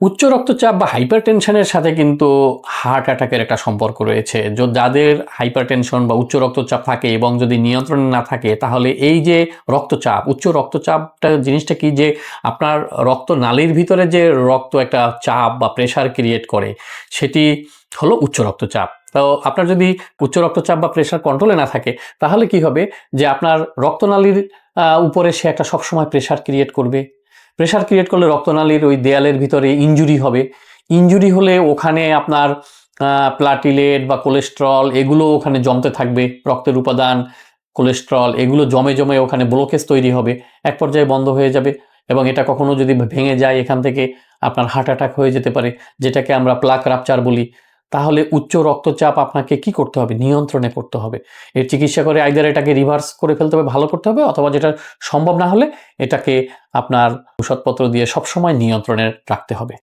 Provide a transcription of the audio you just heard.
উচ্চ রক্তচাপ বা হাইপার টেনশনের সাথে কিন্তু হার্ট অ্যাটাকের একটা সম্পর্ক রয়েছে। যাদের হাইপার টেনশন বা উচ্চ রক্তচাপ থাকে এবং যদি নিয়ন্ত্রণে না থাকে, তাহলে এই যে রক্তচাপ, উচ্চ রক্তচাপটা জিনিসটা কি যে আপনার রক্ত নালীর ভিতরে যে রক্ত একটা চাপ বা প্রেশার ক্রিয়েট করে, সেটি হলো উচ্চ রক্তচাপ। তো আপনার যদি উচ্চ রক্তচাপ বা প্রেশার কন্ট্রোলে না থাকে, তাহলে কি হবে? যে আপনার রক্তনালীর উপরে সে একটা সবসময় প্রেশার ক্রিয়েট করবে। প্রেশার ক্রিয়েট করলে রক্তনালীর ওই দেয়ালের ভিতরে ইনজুরি হবে। ইনজুরি হলে ওখানে আপনার প্লাটিলেট বা কোলেস্ট্রল এগুলো ওখানে জমতে থাকবে, রক্তের উপাদান কোলেস্ট্রল এগুলো জমে জমে ওখানে ব্লকেজ তৈরি হবে, এক পর্যায়ে বন্ধ হয়ে যাবে এবং এটা কখনো যদি ভেঙে যায় এখান থেকে আপনার হার্ট অ্যাটাক হয়ে যেতে পারে, যেটাকে আমরা প্লাক রাপচার বলি। তাহলে উচ্চ রক্তচাপ আপনাকে কি করতে হবে? নিয়ন্ত্রণে করতে হবে। এর চিকিৎসা করে আইদার এটাকে রিভার্স করে ফেলতে হবে, ভালো করতে হবে, অথবা যেটা সম্ভব না হলে এটাকে আপনার ওষুধপত্র দিয়ে সবসময় নিয়ন্ত্রণে রাখতে হবে।